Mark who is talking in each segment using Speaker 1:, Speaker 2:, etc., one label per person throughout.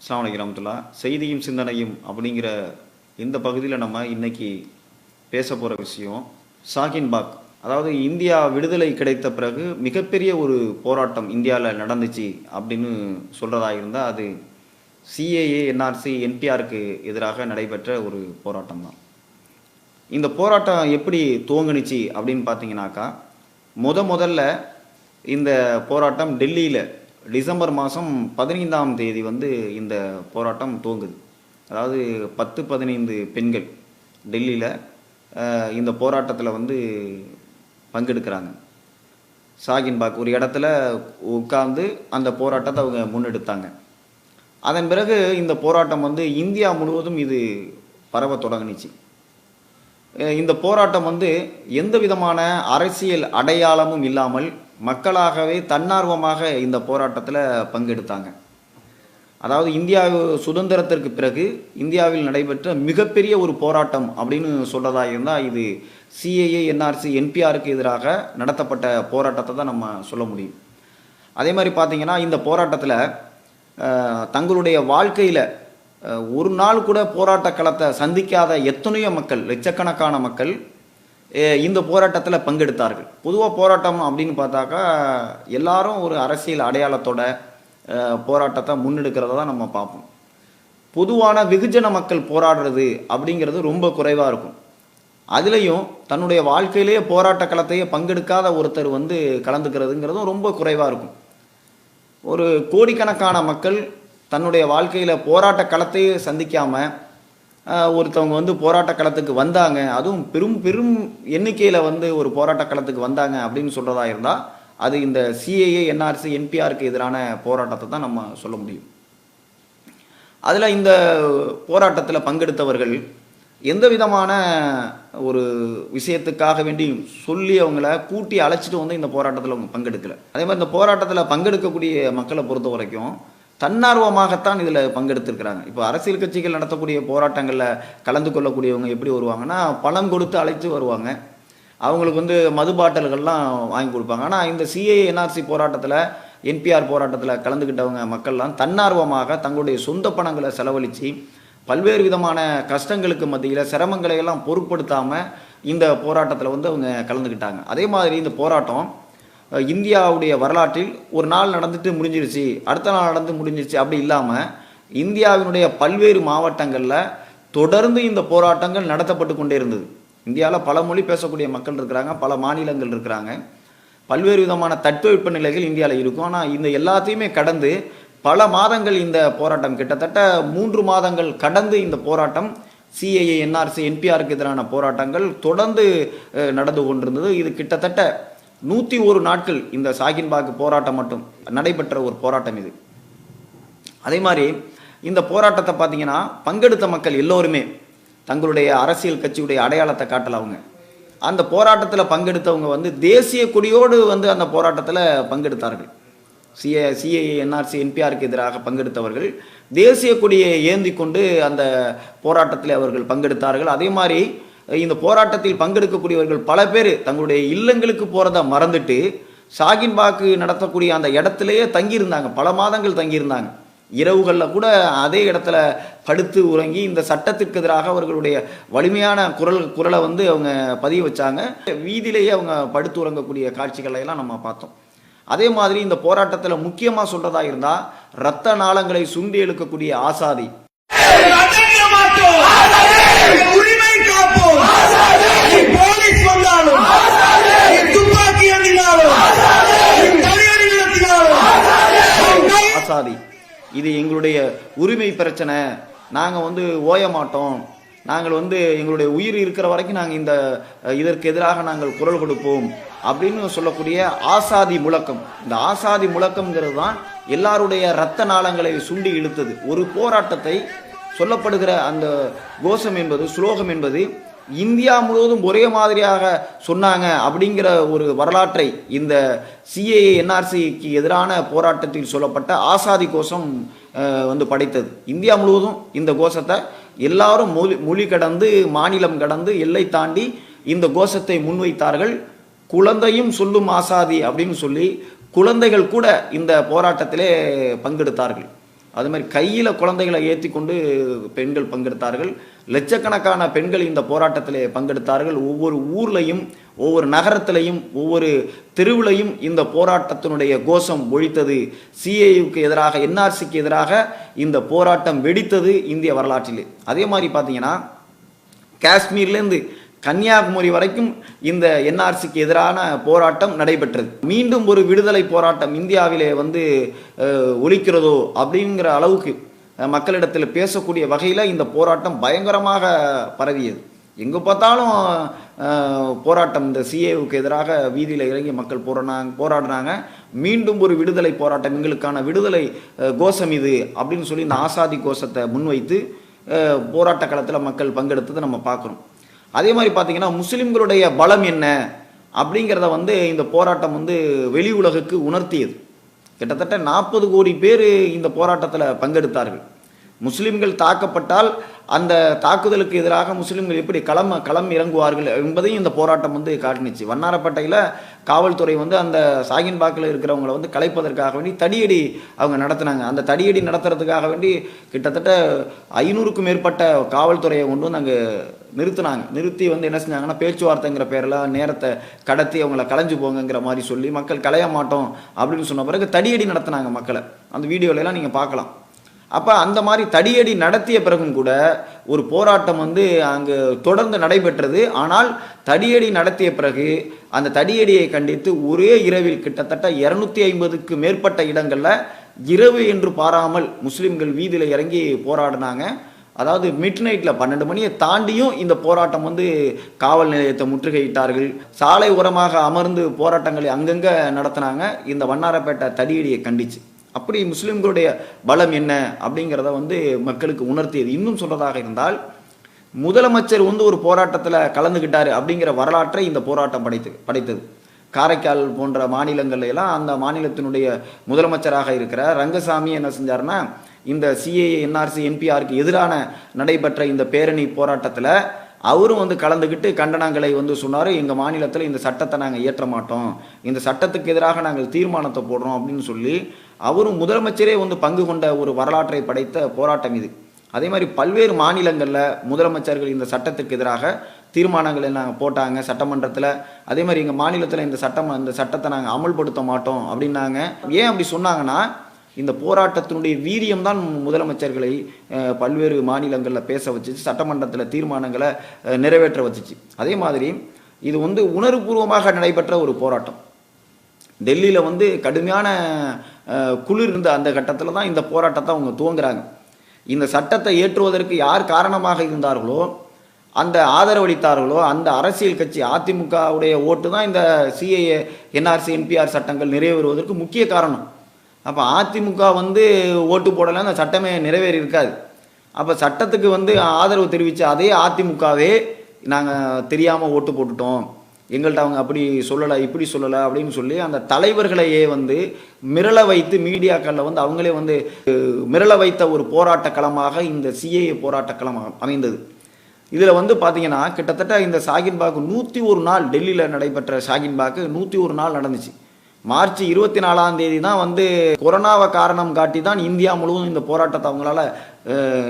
Speaker 1: அஸ்ஸலாமு அலைக்கும் செய்தியும் சிந்தனையும் அப்படிங்கிற இந்த பகுதியில் நம்ம இன்னைக்கு பேச போகிற விஷயம் ஷாகின் பாக். அதாவது இந்தியா விடுதலை கிடைத்த பிறகு மிகப்பெரிய ஒரு போராட்டம் இந்தியாவில் நடந்துச்சு அப்படின்னு சொல்கிறதா இருந்தால் அது சிஏஏ என்ஆர்சி என்பிஆருக்கு எதிராக நடைபெற்ற ஒரு போராட்டம் தான். இந்த போராட்டம் எப்படி துவங்கினுச்சு அப்படின்னு பார்த்தீங்கன்னாக்கா முத முதல்ல இந்த போராட்டம் டெல்லியில் டிசம்பர் மாதம் பதினைந்தாம் தேதி வந்து இந்த போராட்டம் துவங்குது. அதாவது பத்து பதினைந்து பெண்கள் டெல்லியில் இந்த போராட்டத்தில் வந்து பங்கெடுக்கிறாங்க. ஷாகின்பாக் ஒரு இடத்துல உட்கார்ந்து அந்த போராட்டத்தை அவங்க முன்னெடுத்தாங்க. அதன் பிறகு இந்த போராட்டம் வந்து இந்தியா முழுவதும் இது பரவ தொடங்குனுச்சு. இந்த போராட்டம் வந்து எந்த விதமான அரசியல் அடையாளமும் இல்லாமல் மக்களாகவே தன்னார்வமாக இந்த போராட்டத்தில் பங்கெடுத்தாங்க. அதாவது இந்தியா சுதந்திரத்திற்கு பிறகு இந்தியாவில் நடைபெற்ற மிகப்பெரிய ஒரு போராட்டம் அப்படின்னு சொல்கிறதா இருந்தால் இது சிஏஏ என்ஆர்சி என்பிஆருக்கு எதிராக நடத்தப்பட்ட போராட்டத்தை தான் நம்ம சொல்ல முடியும். அதே மாதிரி பார்த்திங்கன்னா இந்த போராட்டத்தில் தங்களுடைய வாழ்க்கையில் ஒரு நாள் கூட போராட்ட களத்தை சந்திக்காத எத்தனையோ மக்கள் லட்சக்கணக்கான மக்கள் இந்த போராட்டத்தில் பங்கெடுத்தார்கள். பொதுவாக போராட்டம் அப்படின்னு பார்த்தாக்கா எல்லாரும் ஒரு அரசியல் அடையாளத்தோட போராட்டத்தை முன்னெடுக்கிறத தான் நம்ம பார்ப்போம். பொதுவான வெகுஜன மக்கள் போராடுறது அப்படிங்கிறது ரொம்ப குறைவாக இருக்கும். அதுலேயும் தன்னுடைய வாழ்க்கையிலேயே போராட்ட களத்தையே பங்கெடுக்காத ஒருத்தர் வந்து கலந்துக்கிறதுங்கிறதும் ரொம்ப குறைவாக இருக்கும். ஒரு கோடிக்கணக்கான மக்கள் தன்னுடைய வாழ்க்கையில் போராட்ட களத்தையே சந்திக்காமல் ஒருத்தவங்க வந்து போராட்ட களத்துக்கு வந்தாங்க. அதுவும் பெரும் பெரும் எண்ணிக்கையில் வந்து ஒரு போராட்ட களத்துக்கு வந்தாங்க அப்படின்னு சொல்கிறதா இருந்தால் அது இந்த சிஏஏ என்ஆர்சி என்பிஆருக்கு எதிரான போராட்டத்தை தான் நம்ம சொல்ல முடியும். அதில் இந்த போராட்டத்தில் பங்கெடுத்தவர்கள் எந்த விதமான ஒரு விஷயத்துக்காக வேண்டி சொல்லி அவங்கள கூட்டி அழைச்சிட்டு வந்து இந்த போராட்டத்தில் அவங்க பங்கெடுக்கலை. அதே மாதிரி இந்த போராட்டத்தில் பங்கெடுக்கக்கூடிய மக்களை பொறுத்த வரைக்கும் தன்னார்வமாகத்தான் இதில் பங்கெடுத்திருக்கிறாங்க. இப்போ அரசியல் கட்சிகள் நடத்தக்கூடிய போராட்டங்களில் கலந்து கொள்ளக்கூடியவங்க எப்படி வருவாங்கன்னா பணம் கொடுத்து அழைத்து வருவாங்க. அவங்களுக்கு வந்து மது பாட்டல்கள்லாம் வாங்கி கொடுப்பாங்க. ஆனால் இந்த சிஏ என்ஆர்சி போராட்டத்தில் என்பிஆர் போராட்டத்தில் கலந்துக்கிட்டவங்க மக்கள்லாம் தன்னார்வமாக தங்களுடைய சொந்த பணங்களை செலவழித்து பல்வேறு விதமான கஷ்டங்களுக்கு மத்தியில் சிரமங்களை எல்லாம் பொருட்படுத்தாமல் இந்த போராட்டத்தில் வந்து அவங்க கலந்துக்கிட்டாங்க அதே மாதிரி இந்த போராட்டம் இந்தியாவுடைய வரலாற்றில் ஒரு நாள் நடந்துட்டு முடிஞ்சிருச்சு அடுத்த நாள் நடந்து முடிஞ்சிருச்சு அப்படி இல்லாமல் இந்தியாவினுடைய பல்வேறு மாவட்டங்களில் தொடர்ந்து இந்த போராட்டங்கள் நடத்தப்பட்டு கொண்டே இருந்தது. இந்தியாவில் பல மொழி பேசக்கூடிய மக்கள் இருக்கிறாங்க பல மாநிலங்கள் இருக்கிறாங்க. பல்வேறு விதமான தட்பவெப்ப நிலைகள் இந்தியாவில் இருக்கும். ஆனால் இந்த எல்லாத்தையுமே கடந்து பல மாதங்கள் இந்த போராட்டம் கிட்டத்தட்ட மூன்று மாதங்கள் கடந்து இந்த போராட்டம் சிஏஏ என்ஆர்சி என்பிஆருக்கு எதிரான போராட்டங்கள் தொடர்ந்து நடந்து கொண்டிருந்தது. இது கிட்டத்தட்ட நூற்றி ஒரு நாட்கள் இந்த சாகின்பாக் போராட்டம் மட்டும் நடைபெற்ற ஒரு போராட்டம் இது. அதே மாதிரி இந்த போராட்டத்தை பார்த்தீங்கன்னா பங்கெடுத்த மக்கள் எல்லோருமே தங்களுடைய அரசியல் கட்சியுடைய அடையாளத்தை காட்டல அவங்க. அந்த போராட்டத்தில் பங்கெடுத்தவங்க வந்து தேசிய கொடியோடு வந்து அந்த போராட்டத்தில் பங்கெடுத்தார்கள். சிஏ சிஏஏ என்ஆர்சி என்பிஆருக்கு எதிராக பங்கெடுத்தவர்கள் தேசிய கொடியை ஏந்தி கொண்டு அந்த போராட்டத்தில் அவர்கள் பங்கெடுத்தார்கள். அதே மாதிரி இந்த போராட்டத்தில் பங்கெடுக்கக்கூடியவர்கள் பல பேர் தங்களுடைய இல்லங்களுக்கு போகிறத மறந்துட்டு ஷாகின்பாக்கு நடத்தக்கூடிய அந்த இடத்துலையே தங்கியிருந்தாங்க. பல மாதங்கள் தங்கியிருந்தாங்க. இரவுகளில் கூட அதே இடத்துல படுத்து உறங்கி இந்த சட்டத்திற்கு எதிராக அவர்களுடைய வலிமையான குரல் குரலை வந்து அவங்க பதிய வச்சாங்க. வீதியிலேயே அவங்க படுத்து உறங்கக்கூடிய காட்சிகளை எல்லாம் நம்ம பார்த்தோம். அதே மாதிரி இந்த போராட்டத்தில் முக்கியமாக சொல்றதா இருந்தால் ரத்த நாளங்களை சுண்டி எழுக்கக்கூடிய ஆசாதி. இது எங்களுடைய உரிமை பிரச்சனை. நாங்கள் வந்து ஓய மாட்டோம். நாங்கள் வந்து எங்களுடைய உயிர் இருக்கிற வரைக்கும் நாங்கள் இந்த இதற்கு எதிராக நாங்கள் குரல் கொடுப்போம் அப்படின்னு சொல்லக்கூடிய ஆசாதி முழக்கம். இந்த ஆசாதி முழக்கம்ங்கிறது தான் எல்லாருடைய இரத்த நாளங்களை சுண்டி இழுத்தது. ஒரு போராட்டத்தை சொல்லப்படுகிற அந்த கோஷம் என்பது ஸ்லோகம் என்பது இந்தியா முழுவதும் ஒரே மாதிரியாக சொன்னாங்க அப்படிங்கிற ஒரு வரலாற்றை இந்த சிஏஏ என்ஆர்சிக்கு எதிரான போராட்டத்தில் சொல்லப்பட்ட ஆசாதி கோஷம் வந்து படைத்தது. இந்தியா முழுவதும் இந்த கோஷத்தை எல்லாரும் மொழி மொழி கடந்து மாநிலம் கடந்து எல்லை தாண்டி இந்த கோஷத்தை முன்வைத்தார்கள். குழந்தையும் சொல்லும் ஆசாதி அப்படின்னு சொல்லி குழந்தைகள் கூட இந்த போராட்டத்திலே பங்கெடுத்தார்கள். அது மாதிரி கையில் குழந்தைகளை ஏற்றி கொண்டு பெண்கள் பங்கெடுத்தார்கள். லட்சக்கணக்கான பெண்கள் இந்த போராட்டத்திலே பங்கெடுத்தார்கள். ஒவ்வொரு ஊர்லையும் ஒவ்வொரு நகரத்திலையும் ஒவ்வொரு தெருவிலையும் இந்த போராட்டத்தினுடைய கோஷம் ஒழித்தது. சிஏயுக்கு எதிராக என்ஆர்சிக்கு எதிராக இந்த போராட்டம் வெடித்தது இந்திய வரலாற்றிலே. அதே மாதிரி பார்த்தீங்கன்னா காஷ்மீர்லேருந்து கன்னியாகுமரி வரைக்கும் இந்த என்ஆர்சிக்கு எதிரான போராட்டம் நடைபெற்றது. மீண்டும் ஒரு விடுதலை போராட்டம் இந்தியாவிலே வந்து ஒழிக்கிறதோ அப்படிங்கிற அளவுக்கு மக்களிடத்தில் பேசக்கூடிய வகையில் இந்த போராட்டம் பயங்கரமாக பரவியது. எங்கே பார்த்தாலும் போராட்டம் இந்த சிஏவுக்கு எதிராக வீதியில் இறங்கி மக்கள் போராடினாங்க போராடினாங்க மீண்டும் ஒரு விடுதலை போராட்டம் எங்களுக்கான விடுதலை கோஷம் இது அப்படின்னு சொல்லி இந்த ஆசாதி கோஷத்தை முன்வைத்து போராட்ட களத்தில் மக்கள் பங்கெடுத்ததை நம்ம பார்க்குறோம். அதே மாதிரி பார்த்தீங்கன்னா முஸ்லிம்களுடைய பலம் என்ன? அப்படிங்கிறத வந்து இந்த போராட்டம் வந்து வெளி உலகுக்கு உணர்த்தியது. கிட்டத்தட்ட நாற்பது கோடி பேர் இந்த போராட்டத்தில் பங்கெடுத்தார்கள். முஸ்லிம்கள் தாக்கப்பட்டால் அந்த தாக்குதலுக்கு எதிராக முஸ்லிம்கள் எப்படி களம் களம் இறங்குவார்கள் என்பதையும் இந்த போராட்டம் வந்து காட்டுனுச்சு. வண்ணாரப்பேட்டையில் காவல்துறை வந்து அந்த சாகின்பாக்கில் இருக்கிறவங்களை வந்து கலைப்பதற்காக வேண்டி தடியடி அவங்க நடத்தினாங்க. அந்த தடியடி நடத்துறதுக்காக வேண்டி கிட்டத்தட்ட ஐநூறுக்கும் மேற்பட்ட காவல்துறையை கொண்டு வந்து அங்கே நிறுத்தினாங்க. நிறுத்தி வந்து என்ன செஞ்சாங்கன்னா பேச்சுவார்த்தைங்கிற பேரில் நேரத்தை கடத்தி அவங்கள கலைஞ்சு போங்கங்கிற மாதிரி சொல்லி மக்கள் கலைய மாட்டோம் அப்படின்னு சொன்ன பிறகு தடியடி நடத்தினாங்க மக்களை. அந்த வீடியோல நீங்கள் பார்க்கலாம். அப்போ அந்த மாதிரி தடியடி நடத்திய பிறகும் கூட ஒரு போராட்டம் வந்து அங்கு தொடர்ந்து நடைபெற்றது. ஆனால் தடியடி நடத்திய பிறகு அந்த தடியடியை கண்டித்து ஒரே இரவில் கிட்டத்தட்ட இரநூத்தி ஐம்பதுக்கு மேற்பட்ட இடங்களில் இரவு என்று பாராமல் முஸ்லிம்கள் வீதியில் இறங்கி போராடினாங்க. அதாவது மிட் நைட்டில் பன்னெண்டு மணியை தாண்டியும் இந்த போராட்டம் வந்து காவல் நிலையத்தை முற்றுகையிட்டார்கள். சாலை ஓரமாக அமர்ந்து போராட்டங்களை அங்கங்கே நடத்தினாங்க. இந்த வண்ணாரப்பேட்டை தடியடியை கண்டிச்சு. அப்படி முஸ்லிம்களுடைய பலம் என்ன அப்படிங்கிறத வந்து மக்களுக்கு உணர்த்தியது. இன்னும் சொல்கிறதாக இருந்தால் முதலமைச்சர் வந்து ஒரு போராட்டத்தில் கலந்துக்கிட்டார் அப்படிங்கிற வரலாற்றை இந்த போராட்டம் படைத்து படைத்தது. காரைக்கால் போன்ற மாநிலங்கள்லாம் அந்த மாநிலத்தினுடைய முதலமைச்சராக இருக்கிற ரங்கசாமி என்ன செஞ்சாருன்னா இந்த சிஏஏ என்ஆர்சி என்பிஆருக்கு எதிரான நடைபெற்ற இந்த பேரணி போராட்டத்தில் அவரும் வந்து கலந்துக்கிட்டு கண்டனங்களை வந்து சொன்னார் எங்கள் மாநிலத்தில் இந்த சட்டத்தை நாங்கள் இயற்ற மாட்டோம். இந்த சட்டத்துக்கு எதிராக நாங்கள் தீர்மானத்தை போடுறோம் அப்படின்னு சொல்லி அவரும் முதலமைச்சரே வந்து பங்கு கொண்ட ஒரு வரலாற்றை படைத்த போராட்டம் இது. அதே மாதிரி பல்வேறு மாநிலங்களில் முதலமைச்சர்கள் இந்த சட்டத்துக்கு எதிராக தீர்மானங்களை நாங்கள் போட்டாங்க சட்டமன்றத்தில். அதே மாதிரி எங்கள் மாநிலத்தில் இந்த சட்டம் இந்த சட்டத்தை நாங்கள் அமல்படுத்த மாட்டோம் அப்படின்னாங்க. ஏன் அப்படி சொன்னாங்கன்னா இந்த போராட்டத்தினுடைய வீரியம்தான் முதலமைச்சர்களை பல்வேறு மாநிலங்களில் பேச வச்சுச்சு சட்டமன்றத்தில் தீர்மானங்களை நிறைவேற்ற வச்சுச்சு. அதே மாதிரி இது வந்து உணர்வுபூர்வமாக நடைபெற்ற ஒரு போராட்டம். டெல்லியில் வந்து கடுமையான குளிர் இருந்த அந்த கட்டத்தில் தான் இந்த போராட்டத்தை அவங்க துவங்குறாங்க. இந்த சட்டத்தை ஏற்றுவதற்கு யார் காரணமாக இருந்தார்களோ அந்த ஆதரவளித்தார்களோ அந்த அரசியல் கட்சி அதிமுகவுடைய ஓட்டு தான் இந்த சிஏஏ என்ஆர்சி என்பிஆர் சட்டங்கள் நிறைவேறுவதற்கு முக்கிய காரணம். அப்போ அதிமுக வந்து ஓட்டு போடலை அந்த சட்டமே நிறைவேறி இருக்காது. அப்போ சட்டத்துக்கு வந்து ஆதரவு தெரிவித்த அதே அதிமுகவே நாங்கள் தெரியாமல் ஓட்டு போட்டுட்டோம். எங்கள்கிட்ட அவங்க அப்படி சொல்லலை இப்படி சொல்லலை அப்படின்னு சொல்லி அந்த தலைவர்களையே வந்து மிரள வைத்து மீடியாக்களில் வந்து அவங்களே வந்து மிரள வைத்த ஒரு போராட்ட களமாக இந்த சிஏஏ போராட்ட களம் அமைந்தது. இதில் வந்து பார்த்தீங்கன்னா கிட்டத்தட்ட இந்த ஷாகின் பாக்கு நூற்றி ஒரு நாள் டெல்லியில் நடைபெற்ற ஷாகின் பாக்கு நூற்றி ஒரு நாள் நடந்துச்சு. மார்ச் இருபத்தி நாலாம் தேதி தான் வந்து கொரோனாவை காரணம் காட்டி தான் இந்தியா முழுவதும் இந்த போராட்டத்தை அவங்களால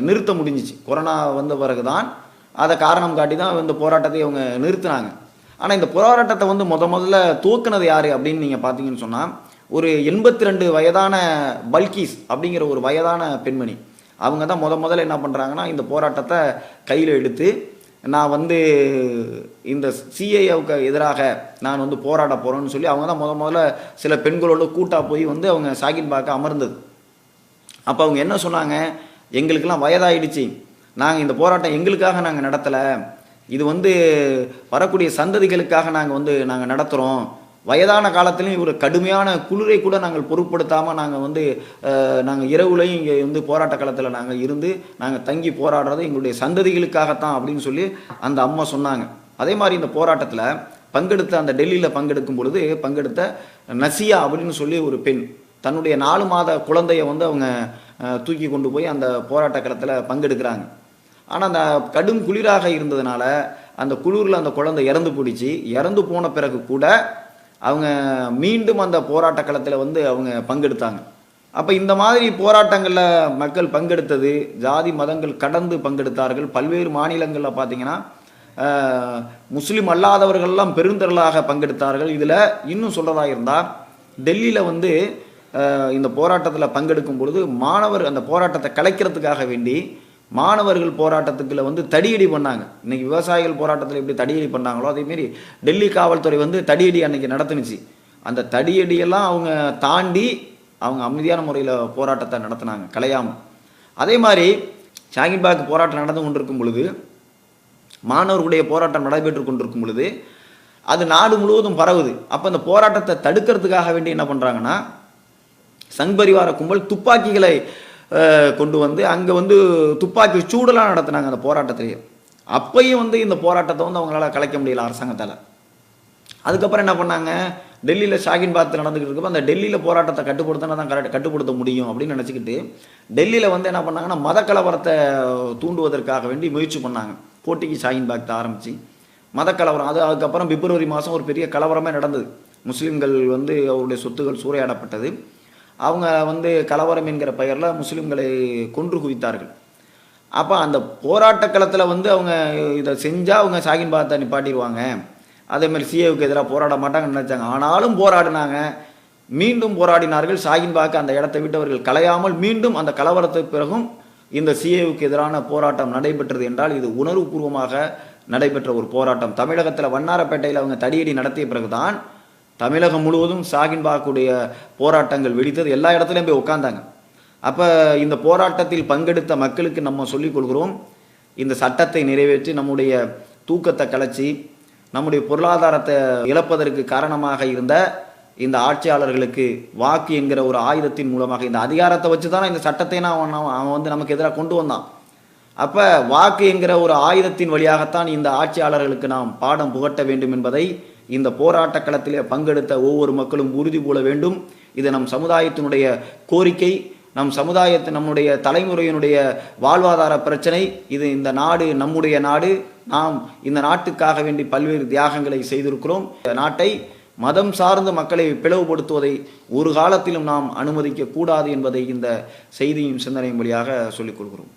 Speaker 1: நிறுத்த முடிஞ்சிச்சு. கொரோனா வந்த பிறகு தான் அதை காரணம் காட்டி தான் இந்த போராட்டத்தை அவங்க நிறுத்தினாங்க. ஆனால் இந்த போராட்டத்தை வந்து முத முதல்ல தூக்குனது யார் அப்படின்னு நீங்கள் பார்த்தீங்கன்னு சொன்னால் ஒரு எண்பத்தி ரெண்டு வயதான பல்கீஸ் அப்படிங்கிற ஒரு வயதான பெண்மணி. அவங்க தான் முத முதல்ல என்ன பண்ணுறாங்கன்னா இந்த போராட்டத்தை கையில் எடுத்து நான் வந்து இந்த சிஏஏவுக்கு எதிராக நான் வந்து போராட போகிறேன்னு சொல்லி அவங்க தான் முத முதல்ல சில பெண்களோட கூட்டாக போய் வந்து அவங்க சாகின் பார்க்க அமர்ந்தது. அப்போ அவங்க என்ன சொன்னாங்க? எங்களுக்கெல்லாம் வயதாயிடுச்சு. நாங்கள் இந்த போராட்டம் எங்களுக்காக நாங்கள் நடத்தலை. இது வந்து வரக்கூடிய சந்ததிகளுக்காக நாங்கள் வந்து நாங்கள் நடத்துகிறோம் வயதான காலத்திலையும் ஒரு கடுமையான குளிரை கூட நாங்கள் பொருட்படுத்தாமல் நாங்கள் வந்து நாங்கள் இரவுலையும் இங்கே வந்து போராட்ட காலத்தில் நாங்கள் இருந்து நாங்கள் தங்கி போராடுறது எங்களுடைய சந்ததிகளுக்காகத்தான் அப்படின்னு சொல்லி அந்த அம்மா சொன்னாங்க. அதே மாதிரி இந்த போராட்டத்தில் பங்கெடுத்த அந்த டெல்லியில் பங்கெடுக்கும் பொழுது பங்கெடுத்த நசியா அப்படின்னு சொல்லி ஒரு பெண் தன்னுடைய நாலு மாத குழந்தைய வந்து அவங்க தூக்கி கொண்டு போய் அந்த போராட்ட களத்தில் பங்கெடுக்கிறாங்க. ஆனால் அந்த கடும் குளிராக இருந்ததுனால அந்த குளிரில் அந்த குழந்தை இறந்து போயிடுச்சு. இறந்து போன பிறகு கூட அவங்க மீண்டும் அந்த போராட்ட களத்தில் வந்து அவங்க பங்கெடுத்தாங்க. அப்போ இந்த மாதிரி போராட்டங்களில் மக்கள் பங்கெடுத்தது ஜாதி மதங்கள் கடந்து பங்கெடுத்தார்கள். பல்வேறு மாநிலங்களில் பார்த்தீங்கன்னா முஸ்லீம் அல்லாதவர்கள்லாம் பெருந்திரளாக பங்கெடுத்தார்கள். இதில் இன்னும் சொல்கிறதா இருந்தால் டெல்லியில் வந்து இந்த போராட்டத்தில் பங்கெடுக்கும் பொழுது மாணவர் அந்த போராட்டத்தை கலைக்கிறதுக்காக வேண்டி மாணவர்கள் போராட்டத்துக்குள்ள வந்து தடியடி பண்ணாங்க. இன்னைக்கு விவசாயிகள் போராட்டத்தில் எப்படி தடியடி பண்ணாங்களோ அதேமாரி டெல்லி காவல்துறை வந்து தடியடி அன்னைக்கு நடத்துனுச்சு. அந்த தடியடியெல்லாம் அவங்க தாண்டி அவங்க அமைதியான முறையில் போராட்டத்தை நடத்தினாங்க கலையாமல் அதே மாதிரி ஷாகின்பாக் போராட்டம் நடந்து கொண்டிருக்கும் பொழுது மாணவர்களுடைய போராட்டம் நடைபெற்று கொண்டிருக்கும் பொழுது அது நாடு முழுவதும் பரவுது. அப்போ அந்த போராட்டத்தை தடுக்கிறதுக்காக வேண்டி என்ன பண்ணுறாங்கன்னா சங் பரிவார கும்பல் துப்பாக்கிகளை கொண்டு வந்து அங்கே வந்து துப்பாக்கி சூடெல்லாம் நடத்தினாங்க அந்த போராட்டத்திலேயே. அப்பையும் வந்து இந்த போராட்டத்தை வந்து அவங்களால கலைக்க முடியல அரசாங்கத்தால். அதுக்கப்புறம் என்ன பண்ணாங்க? டெல்லியில் ஷாகின் பாத் நடந்துக்கிட்டு இருக்கப்போ அந்த டெல்லியில் போராட்டத்தை கட்டுப்படுத்தினா தான் கரெக்ட் கட்டுப்படுத்த முடியும் அப்படின்னு நினச்சிக்கிட்டு டெல்லியில் வந்து என்ன பண்ணாங்கன்னா மத கலவரத்தை தூண்டுவதற்காக வேண்டி முயற்சி பண்ணாங்க. போட்டிக்கு ஷாகின் பாத் ஆரம்பித்து மத கலவரம் அது அதுக்கப்புறம் பிப்ரவரி மாதம் ஒரு பெரிய கலவரமே நடந்தது. முஸ்லீம்கள் வந்து அவருடைய சொத்துகள் சூறையாடப்பட்டது. அவங்க வந்து கலவரம் என்கிற பெயரில் முஸ்லீம்களை கொன்று குவித்தார்கள். அப்போ அந்த போராட்ட களத்தில் வந்து அவங்க இதை செஞ்சால் அவங்க சாகின் பாத்தை நிப்பாட்டிடுவாங்க. அதேமாதிரி சிஏவுக்கு எதிராக போராட மாட்டாங்கன்னு நினச்சாங்க. ஆனாலும் போராடினாங்க. மீண்டும் போராடினார்கள். சாகின் பாக்கு அந்த இடத்தை விட்டு அவர்கள் கலையாமல் மீண்டும் அந்த கலவரத்துக்கு பிறகும் இந்த சிஏவுக்கு எதிரான போராட்டம் நடைபெற்றது என்றால் இது உணர்வுபூர்வமாக நடைபெற்ற ஒரு போராட்டம். தமிழகத்தில் வண்ணாரப்பேட்டையில் அவங்க தடியடி நடத்திய பிறகுதான் தமிழகம் முழுவதும் ஷாகின் பாக்குடைய போராட்டங்கள் வெடித்தது. எல்லா இடத்துலையும் போய் உட்காந்தாங்க அப்போ இந்த போராட்டத்தில் பங்கெடுத்த மக்களுக்கு நம்ம சொல்லிக் கொள்கிறோம் இந்த சட்டத்தை நிறைவேற்றி நம்முடைய தூக்கத்தை கலைச்சி நம்முடைய பொருளாதாரத்தை இழப்பதற்கு காரணமாக இருந்த இந்த ஆட்சியாளர்களுக்கு வாக்கு என்கிற ஒரு ஆயுதத்தின் மூலமாக இந்த அதிகாரத்தை வச்சு தானே இந்த சட்டத்தை நான் அவன் அவன் வந்து நமக்கு எதிராக கொண்டு வந்தான். அப்போ வாக்கு என்கிற ஒரு ஆயுதத்தின் வழியாகத்தான் இந்த ஆட்சியாளர்களுக்கு நாம் பாடம் புகட்ட வேண்டும் என்பதை இந்த போராட்ட களத்திலே பங்கெடுத்த ஒவ்வொரு மக்களும் உறுதி கூற வேண்டும். இது நம் சமுதாயத்தினுடைய கோரிக்கை. நம் சமுதாயத்து நம்முடைய தலைமுறையினுடைய வாழ்வாதார பிரச்சனை. இது இந்த நாடு நம்முடைய நாடு. நாம் இந்த நாட்டுக்காக வேண்டி பல்வேறு தியாகங்களை செய்திருக்கிறோம். இந்த நாட்டை மதம் சார்ந்த மக்களை பிளவுபடுத்துவதை ஒரு காலத்திலும் நாம் அனுமதிக்க கூடாது என்பதை இந்த செய்தியும் சிந்தனையும் வழியாக சொல்லிக் கொள்கிறோம்